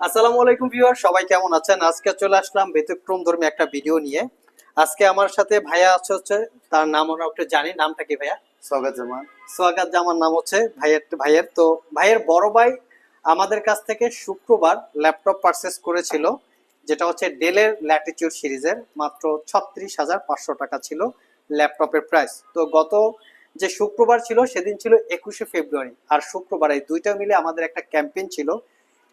আসসালামু আলাইকুম ভিউয়ার সবাই কেমন আছেন? আজকে চলে আসলাম ব্যতিক্রম ধর্মী একটা ভিডিও নিয়ে। আজকে আমার সাথে ভাইয়া আছে হচ্ছে তার নাম আমরা একটু জানি নামটা কি ভাইয়া? স্বাগত জামান। সোয়াগাত জামার নাম হচ্ছে ভাইয়ের ভাইয়ের। তো ভাইয়ের বড় ভাই আমাদের কাছ থেকে শুক্রবার ল্যাপটপ পারচেস করেছিল যেটা হচ্ছে ডেলের ল্যাটিটিউড সিরিজের মাত্র ছত্রিশ হাজার পাঁচশো টাকা ছিল ল্যাপটপের প্রাইস তো গত যে শুক্রবার ছিল সেদিন ছিল একুশে ফেব্রুয়ারি আর শুক্রবার এই দুইটা মিলে আমাদের একটা ক্যাম্পেইন ছিল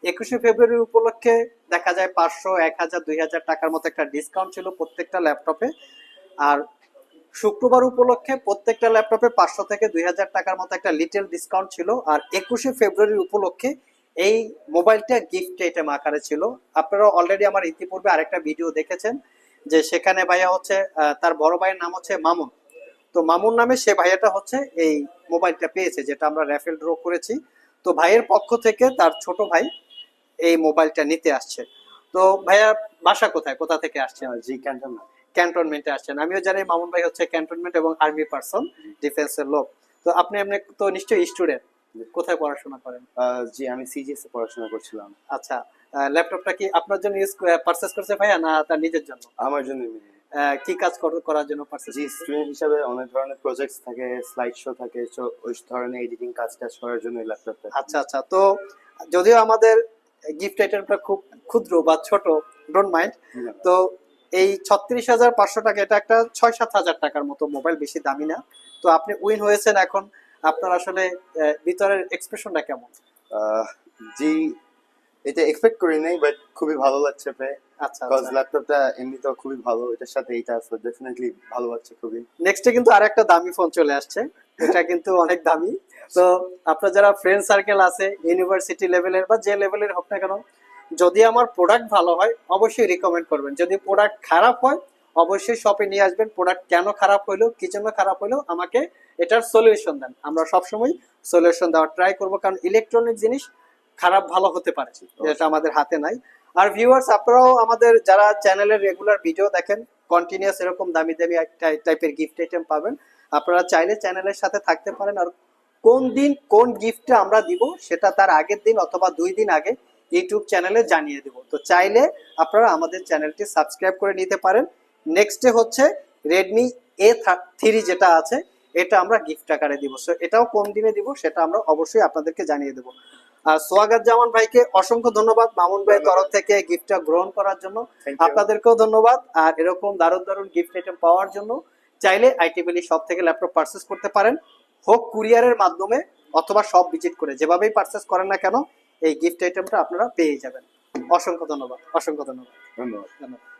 একুশে ফেব্রুয়ারি উপলক্ষে দেখা যায় পাঁচশো, এক হাজার, দুই হাজার টাকার মতো একটা ডিসকাউন্ট ছিল প্রত্যেকটা ল্যাপটপে আর শুক্রবার উপলক্ষে প্রত্যেকটা ল্যাপটপে পাঁচশো থেকে দুই হাজার টাকার মতো একটা লিটেল ডিসকাউন্ট ছিল। আর একুশে ফেব্রুয়ারি উপলক্ষে এই মোবাইলটা গিফট আইটেম আকারে ছিল। আপনারা অলরেডি আমার ইতিপূর্বে আরেকটা ভিডিও দেখেছেন যে সেখানে ভাইয়া হচ্ছে তার বড় ভাইয়ের নাম হচ্ছে মামুন। তো মামুন নামে সে ভাইয়াটা হচ্ছে এই মোবাইলটা পেয়েছে, যেটা আমরা র্যাফেল ড্র করেছি। তো ভাইয়ের পক্ষ থেকে তার ছোট ভাই এই মোবাইলটা নিতে আসছে। তো ভাইয়া বাসা কোথায়? কোথা থেকে আসছে জি ক্যান্টনমেন্ট। ক্যান্টনমেন্টে আসছেন। আমিও জানি মামুন ভাই হচ্ছে ক্যান্টনমেন্ট এবং আর্মি পার্সন ডিফেন্সের লোক। তো আপনি এমনি তো নিশ্চয়ই স্টুডেন্ট। কোথায় পড়াশোনা করেন? জি আমি সিজিএস এ পড়াশোনা করছিলাম। আচ্ছা ল্যাপটপটা কি আপনার জন্য ইউজ পারচেজ করছে ভাইয়া না তার নিজের জন্য? আমার জন্য কি কাজ করার জন্য পারচেজ জি স্টুডেন্ট হিসাবে অনেক ধরনের প্রজেক্টস থাকে স্লাইড শো থাকে ওই ধরনের এডিটিং কাজ টাজ করার জন্য ল্যাপটপটা। আচ্ছা আচ্ছা। তো যদিও আমাদের গিফট আইটেমটা খুব ক্ষুদ্র বা ছোট ডোন্ট মাইন্ড তো এই ছত্রিশ হাজার পাঁচশো টাকা এটা একটা ছয় সাত হাজার টাকার মতো মোবাইল বেশি দামি না। তো আপনি উইন হয়েছেন এখন। আপনার আসলে ভিতরের এক্সপ্রেশনটা কেমন? জি এটা এক্সপেক্ট করি নাই বাট খুবই ভালো লাগছে পেয়ে আচ্ছা কজ ল্যাপটপটা এমনিতেও খুবই ভালো এটার সাথে এটা আছে ডেফিনেটলি ভালো লাগছে খুবই। নেক্সটে কিন্তু আরেকটা দামি ফোন চলে আসছে এটা কিন্তু অনেক দামি। তো আপনার যারা ফ্রেন্ড সার্কেল আছে ইউনিভার্সিটি লেভেলের বা যে লেভেলের হোক না কেন যদি আমার প্রোডাক্ট ভালো হয় অবশ্যই রিকমেন্ড করবেন। যদি প্রোডাক্ট খারাপ হয় অবশ্যই শপে নিয়ে আসবেন প্রোডাক্ট কেন খারাপ হইল কি জন্য খারাপ হইল আমাকে এটার সলিউশন দেন। আমরা সবসময় সলিউশন দেওয়ার ট্রাই করব কারণ ইলেকট্রনিক জিনিস খারাপ ভালো হতে পারে। যেটা আমাদের হাতে নাই। আর ভিউয়ার্স আপনারাও আমাদের যারা চ্যানেলের রেগুলার ভিডিও দেখেন কন্টিনিউয়াস এরকম দামি দামি টাইপের গিফট আইটেম পাবেন আপনারা চাইলে চ্যানেলের সাথে থাকতে পারেন। আর কোন দিন কোন গিফটটা আমরা দিব সেটা তার আগের দিন অথবা দুই দিন আগে ইউটিউব চ্যানেলে জানিয়ে দেব। তো চাইলে আপনারা আমাদের চ্যানেলটি সাবস্ক্রাইব করে নিতে পারেন। নেক্সটে হচ্ছে রেডমি এ থ্রি যেটা আছে এটা আমরা গিফট আকারে দিব। সো এটাও কোন দিনে দিব সেটা আমরা অবশ্যই আপনাদেরকে জানিয়ে দেবো। সোয়াগাত জামান ভাইকে অসংখ্য ধন্যবাদ মামুন ভাই তরফ থেকে গিফটটা গ্রহণ করার জন্য। আপনাদেরকেও ধন্যবাদ। আর এরকম দারুণ দারুণ গিফট আইটেম পাওয়ার জন্য চাইলে আইটি ভ্যালি শপ থেকে ল্যাপটপ পারচেস করতে পারেন। হোক কুরিয়ারের মাধ্যমে অথবা শপ ভিজিট করে যেভাবেই পারচেস করেন না কেন এই গিফট আইটেমটা আপনারা পেয়ে যাবেন। অসংখ্য ধন্যবাদ। অসংখ্য ধন্যবাদ। ধন্যবাদ। ধন্যবাদ।